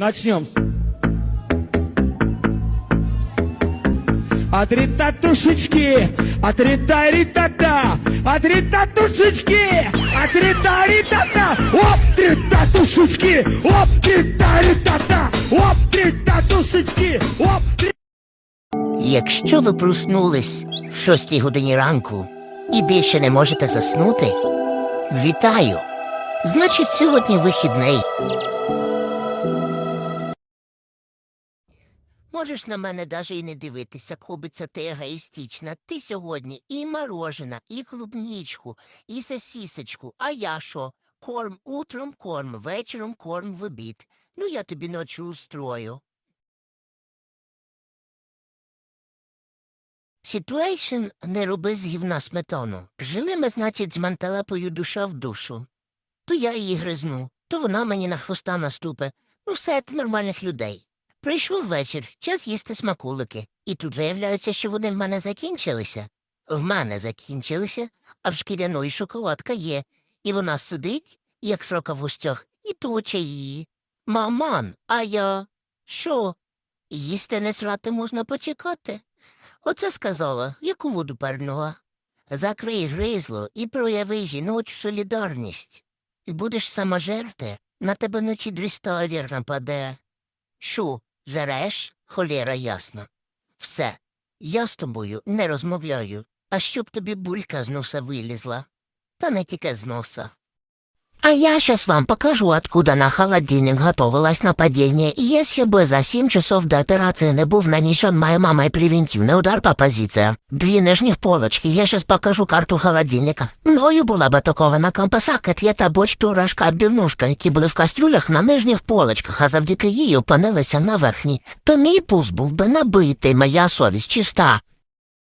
Начнем. Отрита тушечки, отрита ритата, отрита тушечки, отрита ритата, оп, трита тушечки, оп, трита ритата, оп, трита тушечки, оп, три... Якщо ви проснулись в шостій годині ранку і більше не можете заснути, вітаю! Значить, сьогодні вихідний. Можеш на мене даже і не дивитися, кобиця ти егоїстична. Ти сьогодні і морожена, і клубничку, і сосісочку. А я що? Корм утром корм, вечором корм в обід. Ну я тобі ночі устрою. Ситуейшн не роби з гівна сметану. Жили ми, значить, з мантелепою душа в душу. То я її гризну, то вона мені на хвоста наступе. Ну, все нормальних людей. Прийшов вечір, час їсти смакулики, і тут виявляється, що вони в мене закінчилися. В мене закінчилися, а в шкіряної шоколадка є, і вона сидить, як срока в густях, і точе її. Маман, а я? Що? Їсти не срати можна почекати. Оце сказала, яку воду пернула. Закрий гризло і прояви жіночу солідарність. Будеш сама жерти, на тебе вночі дрісталір нападе. Що, жереш? Холєра ясна. Все, я з тобою не розмовляю, а щоб тобі булька з носа вилізла. Та не тільки з носа. А я сейчас вам покажу, откуда на холодильник готовилось нападение. И если бы за 7 часов до операции не был нанесен моей мамой превентивный удар по позициям, две нижних полочки, я сейчас покажу карту холодильника. Мною була б атакована компаса, котлета, борщ, турашка, отбивнушка, які були в кастрюлях на нижніх полочках, а завдяки їй опинилися на верхній. То мій пуз був би набитий, моя совість чиста.